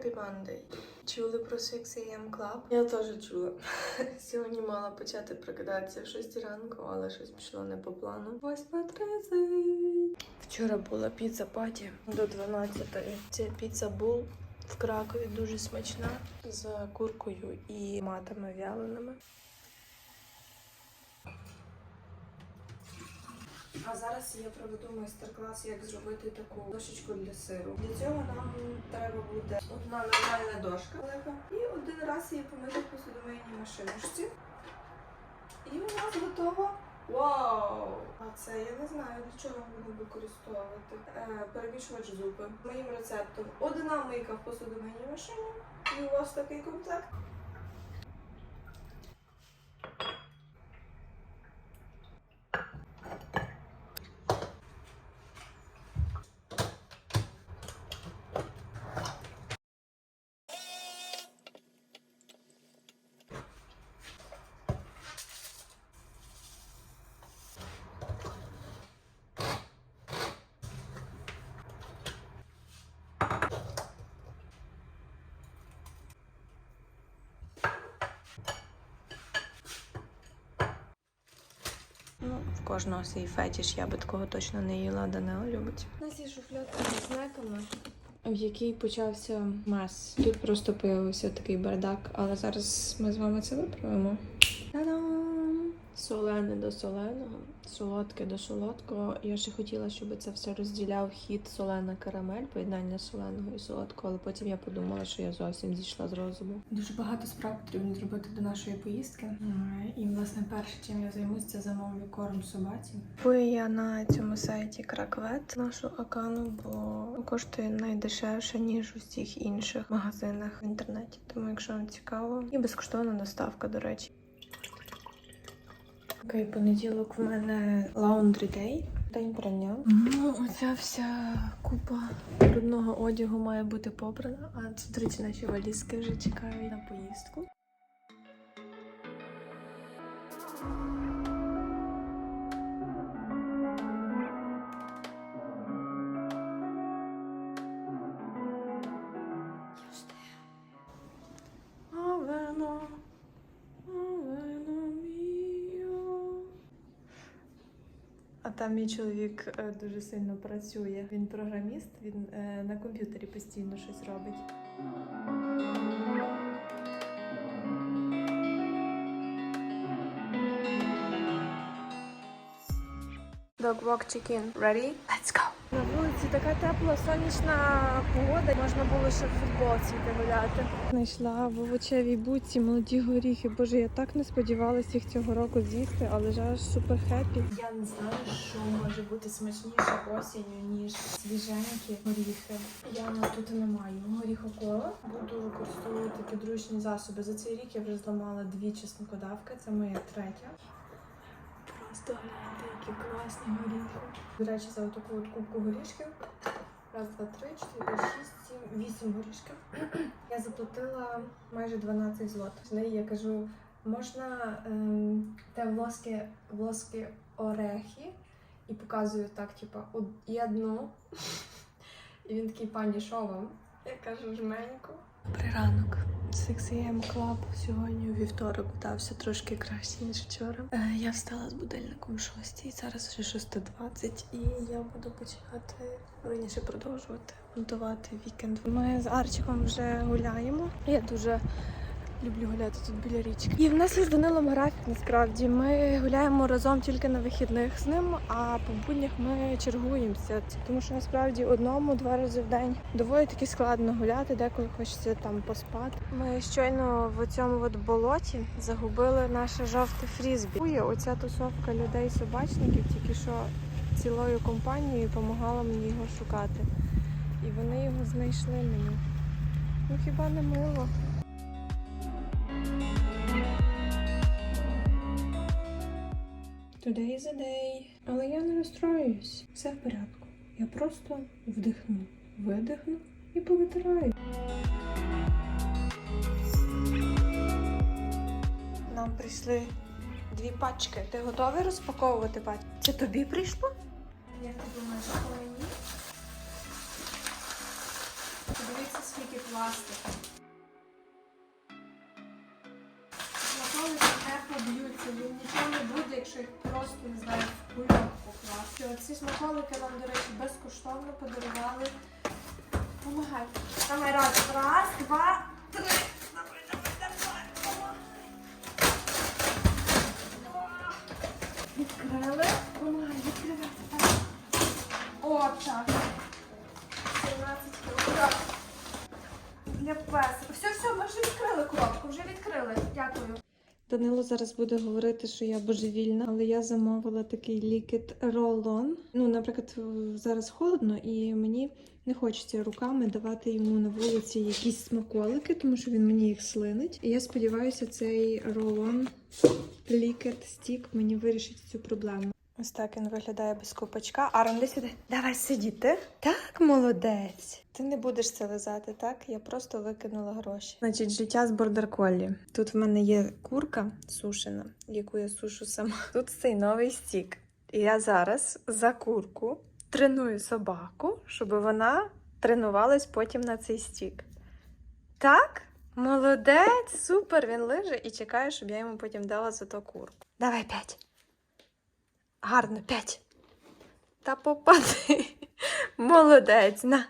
Happy Monday. Чули про 6 AM Club? Я теж чула. Сьогодні мала почати прокидатися в 6 ранку, але щось пішло не по плану. 8.30. Вчора була піца паті до 12. Це піца бул в Кракові дуже смачна з куркою і матами вяленими. А зараз я проведу майстер-клас, як зробити таку дошечку для сиру. Для цього нам треба буде одна нормальна дошка велика і один раз її помити в посудомийній машиночці. І у нас готово. Вау! А це я не знаю для чого буду використовувати. Е, перемішувач зупи. Моїм рецептом одна мийка в посудомийній машині. І у вас такий комплект. Ну, в кожного свій фетіш, я би такого точно не їла, Данила любить. У нас є шуфлядка зі снеками, в якій почався мас. Тут просто появився такий бардак, але зараз ми з вами це виправимо. Солене до соленого, солодке до солодкого. Я ще хотіла, щоб це все розділяв хід солена карамель, поєднання соленого і солодкого, але потім я подумала, що я зовсім зійшла з розуму. Дуже багато справ потрібно зробити до нашої поїздки. І, власне, перше, чим я займусь, це замовлю корм собаці. Купую я на цьому сайті Краквет нашу акану, бо коштує найдешевше, ніж у всіх інших магазинах в інтернеті. Тому, якщо вам цікаво, і безкоштовна доставка, до речі. Окей, понеділок в мене лаундрі дей. День прання. Ну, оця вся купа брудного одягу має бути попрана, а тут, речі, наші валізки вже чекають на поїздку. Там мій чоловік е, дуже сильно працює. Він програміст, він е, на комп'ютері постійно щось робить. Dog walk chicken. Ready? Let's go! На вулиці така тепла, сонячна погода. Можна було ще в футболці гуляти. Знайшла в овочевій буці молоді горіхи. Боже, я так не сподівалася їх цього року з'їсти, але ж супер хеппі. Я не знаю, що може бути смачніше осінню, ніж свіженькі горіхи. Я на тут не маю горіхокола. Буду використовувати підручні засоби. За цей рік я вже зламала дві чеснокодавки. Це моя третя. Просто гляньте, які класні горіхи. До речі, за таку от кубку горішків. Раз, два, три, чотири, шість, сім, вісім горішків. Я заплатила майже 12 злотих. Неї я кажу, можна ем, те волоски, волоски орехи. І показую так, типа, од- одну. І він такий, пані, що вам? Я кажу, жменьку. Добрий ранок. 6 AM Club сьогодні у вівторок вдався трошки краще, ніж вчора. Е, я встала з будильником 6, і зараз вже 6.20, і я буду починати раніше продовжувати монтувати вікенд. Ми з Арчиком вже гуляємо. Я дуже люблю гуляти тут біля річки. І в нас є з Данилом графік насправді. Ми гуляємо разом тільки на вихідних з ним, а по буднях ми чергуємося. Тому що насправді одному-два рази в день доволі таки складно гуляти, деколи хочеться там поспати. Ми щойно в цьому от болоті загубили наше жовте фрізбі. Оця тусовка людей-собачників тільки що цілою компанією допомагала мені його шукати. І вони його знайшли мені. Ну хіба не мило? Today is a day. Але я не розстроююсь. Все в порядку. Я просто вдихну, видихну і повитираю. Нам прийшли дві пачки. Ти готовий розпаковувати пачки? Це тобі прийшло? Як ти думаєш, що мені? Подивіться, скільки пластику. Смаколики не поб'ються, їм нічого не буде, якщо їх просто, не знаю, в кульок покласти. Ці смаколики нам, до речі, безкоштовно подарували. Помагай. Давай раз, раз, два, три. Давай, давай, давай. Відкрили. Помагай, відкривай. Так. О, так. 17 кілограм. Для песика. Все, все, ми вже відкрили коробку, вже відкрили. Дякую. Данило зараз буде говорити, що я божевільна, але я замовила такий лікет ролон. Ну, наприклад, зараз холодно, і мені не хочеться руками давати йому на вулиці якісь смаколики, тому що він мені їх слинить. І я сподіваюся, цей ролон лікет стік мені вирішить цю проблему. Ось так він виглядає без копачка. Арон, де сюди. Давай сидіти. Так, молодець. Ти не будеш це лизати, так? Я просто викинула гроші. Значить, життя з бордер-коллі. Тут в мене є курка сушена, яку я сушу сама. Тут цей новий стік. І я зараз за курку треную собаку, щоб вона тренувалась потім на цей стік. Так? Молодець, супер! Він лиже і чекає, щоб я йому потім дала за то курку. Давай п'ять. Гарно, п'ять. Та попади. Молодець, на.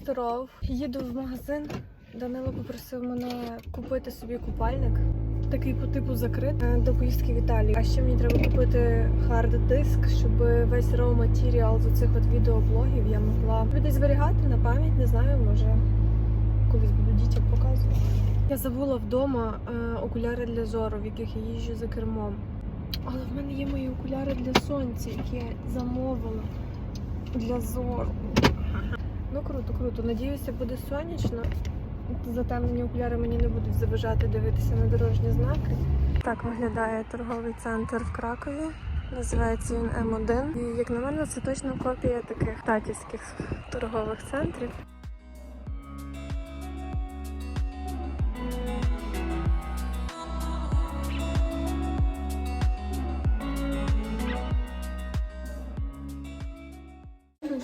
Здоров. Їду в магазин. Данило попросив мене купити собі купальник. Такий по типу закрит е, до поїздки в Італію. А ще мені треба купити хард-диск, щоб весь raw матеріал з оцих от відеоблогів я могла десь зберігати на пам'ять, не знаю, може колись буду дітям показувати. Я забула вдома е, окуляри для зору, в яких я їжджу за кермом. Але в мене є мої окуляри для сонця, які я замовила для зору. Ну круто, круто. Надіюся, буде сонячно. Затемнені окуляри мені не будуть заважати дивитися на дорожні знаки. Так виглядає торговий центр в Кракові. Називається він М1. І як на мене, це точно копія таких татівських торгових центрів.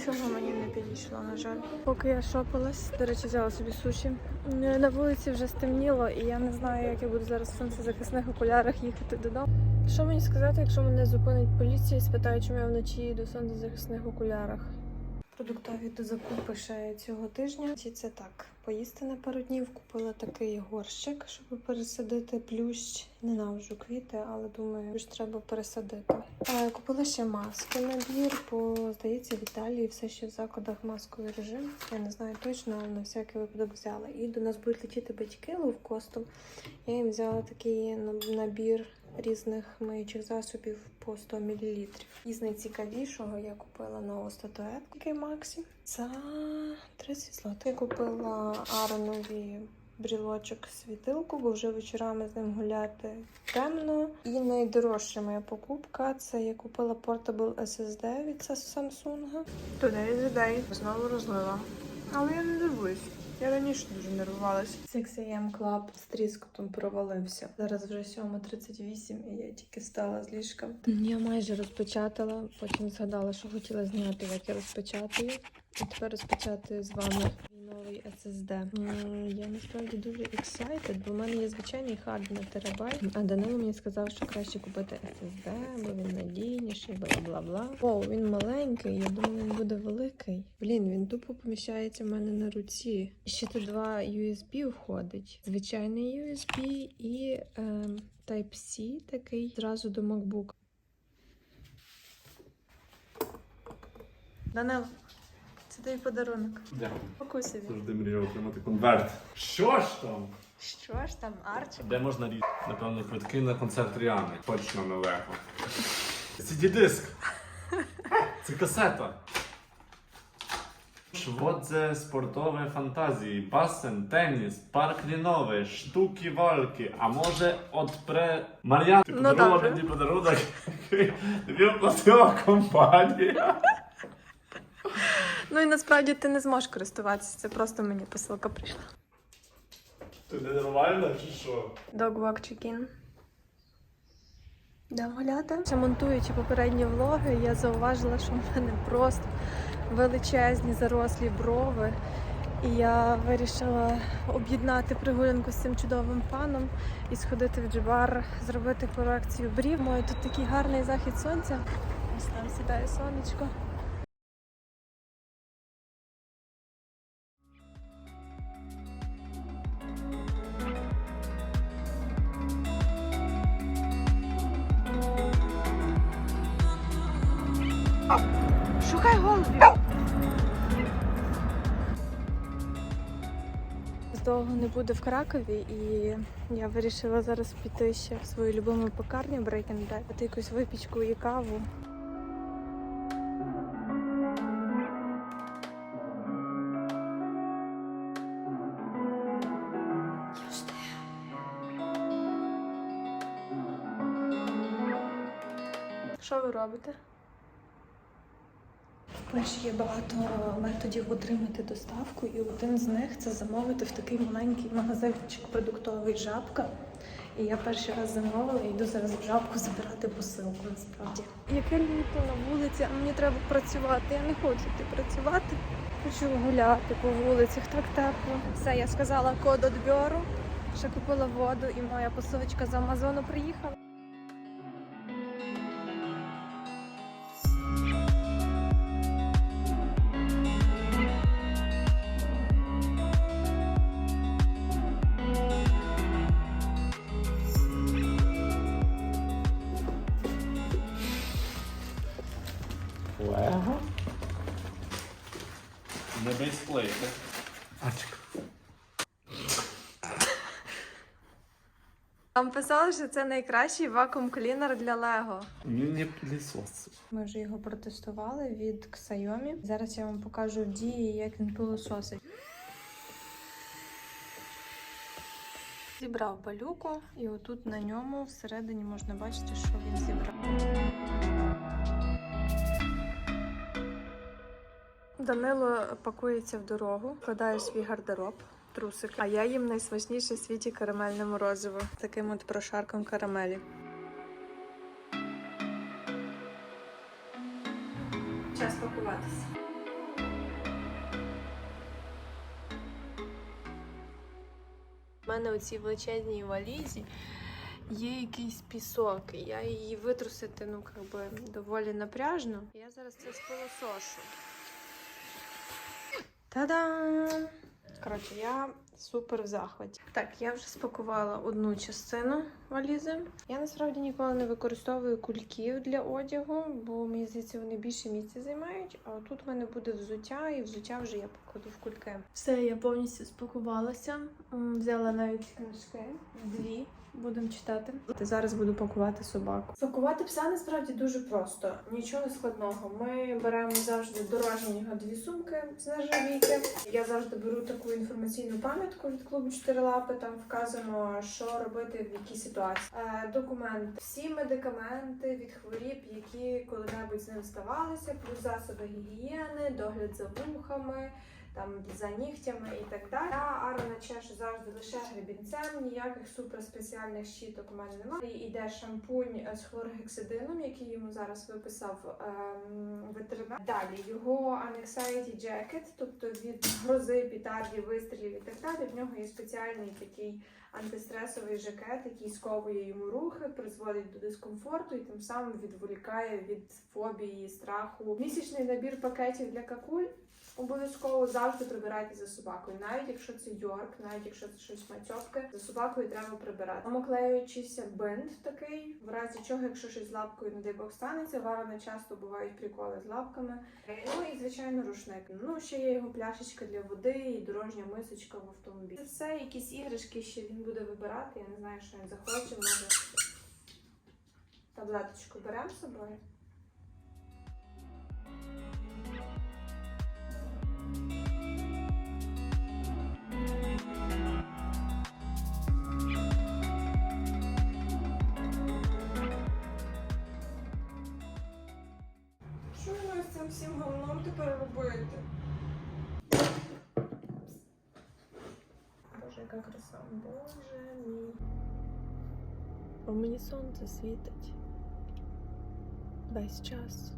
Нічого мені не підійшло, на жаль. Поки я шопилась, до речі, взяла собі суші. Е, На вулиці вже стемніло, і я не знаю, як я буду зараз в сонцезахисних окулярах їхати додому. Що мені сказати, якщо мене зупинить поліція і спитає, чому я вночі їду в сонцезахисних окулярах? Продуктові до закупи ще цього тижня. І це так. Поїсти на пару днів купила такий горщик, щоб пересадити плющ. Ненавиджу квіти, але думаю, що треба пересадити. Е, Купила ще маски набір, бо здається, в Італії все ще в закладах масковий режим. Я не знаю точно, але на всякий випадок взяла. І до нас будуть летіти батьки ловкостом. Я їм взяла такий набір різних миючих засобів по 100 мл. Із найцікавішого я купила нову статуетку такий Максі за 30 злотих. Купила Аронові брілочок світилку, бо вже вечорами з ним гуляти темно. І найдорожча моя покупка це я купила Portable SSD від Samsung. Is the. Знову розлила. Але я не дивуюсь. Я раніше дуже нервувалася. 6 AM Club з тріскотом провалився. Зараз вже 7.38 і я тільки стала з ліжка. Я майже розпечатала, потім згадала, що хотіла зняти, як я розпечатую. І тепер розпочати з вами новий SSD. Я насправді дуже excited, бо в мене є звичайний хард на терабайт, а Данило мені сказав, що краще купити SSD, бо він надійніший, бла бла бла. О, він маленький, я думала, він буде великий. Блін, він тупо поміщається в мене на руці. Ще тут два USB входить. Звичайний USB і ем, Type-C такий зразу до MacBook. Данило, це твій подарунок. Дякую. Пакуй. Завжди мріяв отримати конверт. Що ж там? Що ж там, Арчі? Де можна різати? Напевно, квитки на концерт Ріани. Точно на Лего. CD-диск. Це касета. Шводзе спортове фантазії, басен, теніс, парк ліновий, штуки вальки, а може от пре... Мар'ян, ти Ну, подарувала добре. мені подарунок, який тобі оплатила компанія. Ну і насправді ти не зможеш користуватися, це просто мені посилка прийшла. Ти ненормальна чи що? Dog walk chicken. Йдемо гуляти. Ще монтуючи попередні влоги, я зауважила, що в мене просто величезні зарослі брови. І я вирішила об'єднати прогулянку з цим чудовим паном і сходити в джибар, зробити корекцію брів. Маю тут такий гарний захід сонця. Ось там сідає сонечко. Шукай голубів! Довго не буде в Кракові, і я вирішила зараз піти ще в свою любиму пекарню Bad, пити якусь випічку і каву. Що ви робите? В є багато методів отримати доставку, і один з них це замовити в такий маленький магазинчик продуктовий жабка. І я перший раз замовила і йду зараз в жабку забирати посилку насправді. Яке літо на вулиці, а мені треба працювати. Я не хочу йти працювати. Хочу гуляти по вулицях, так тепло. Все, я сказала код відбору, ще купила воду, і моя посилочка з Амазону приїхала. Лего. Не бейсплейте. Вам писали, що це найкращий вакуум клінер для Лего. Міні пилісос. Ми вже його протестували від Xiaomi. Зараз я вам покажу в дії, як він пилососить. Зібрав балюку, і отут на ньому всередині можна бачити, що він зібрав. Данило пакується в дорогу, вкладає свій гардероб. Трусик. А я їм найсмачніше в світі карамельне морозиво. Таким от прошарком карамелі. Час пакуватися. У мене у цій величезній валізі є якийсь пісок. Я її витрусити, ну, би, доволі напряжно. Я зараз це спилосошу. Та-дам! Коротше, я супер в захваті. Так, я вже спакувала одну частину валізи. Я насправді ніколи не використовую кульків для одягу, бо мені здається, вони більше місця займають. А тут в мене буде взуття, і взуття вже я покладу в кульки. Все, я повністю спакувалася. Взяла навіть книжки, дві. Будемо читати. Зараз буду пакувати собаку. Пакувати пса насправді дуже просто, нічого складного. Ми беремо завжди дорожні його дві сумки з нержавійки. Я завжди беру таку інформаційну пам'ятку від клубу Чотирилапи. Там вказано, що робити в якій ситуації. Е, документ, всі медикаменти від хворіб, які коли-небудь з ним ставалися, плюс засоби гігієни, догляд за вухами там за нігтями і так далі. Та Арона чешу завжди лише гребінцем, ніяких суперспеціальних щіток у мене немає. І йде шампунь з хлоргексидином, який йому зараз виписав ем, ветеринар. Далі його Anxiety Jacket, тобто від грози, пітарді, вистрілів і так далі. В нього є спеціальний такий антистресовий жакет, який сковує йому рухи, призводить до дискомфорту і тим самим відволікає від фобії, страху. Місячний набір пакетів для какуль. Обов'язково завжди прибирайте за собакою, навіть якщо це Йорк, навіть якщо це щось мацьопке, за собакою треба прибирати. Самоклеюючийся бинт такий, в разі чого, якщо щось з лапкою, не дай Бог станеться, варено часто бувають приколи з лапками. Ну і звичайно рушник. Ну ще є його пляшечка для води і дорожня мисочка в автомобілі. Це все якісь іграшки, що він буде вибирати. Я не знаю, що він захоче. Може таблеточку беремо з собою. така краса. Боже мій. Бо мені сонце світить весь час.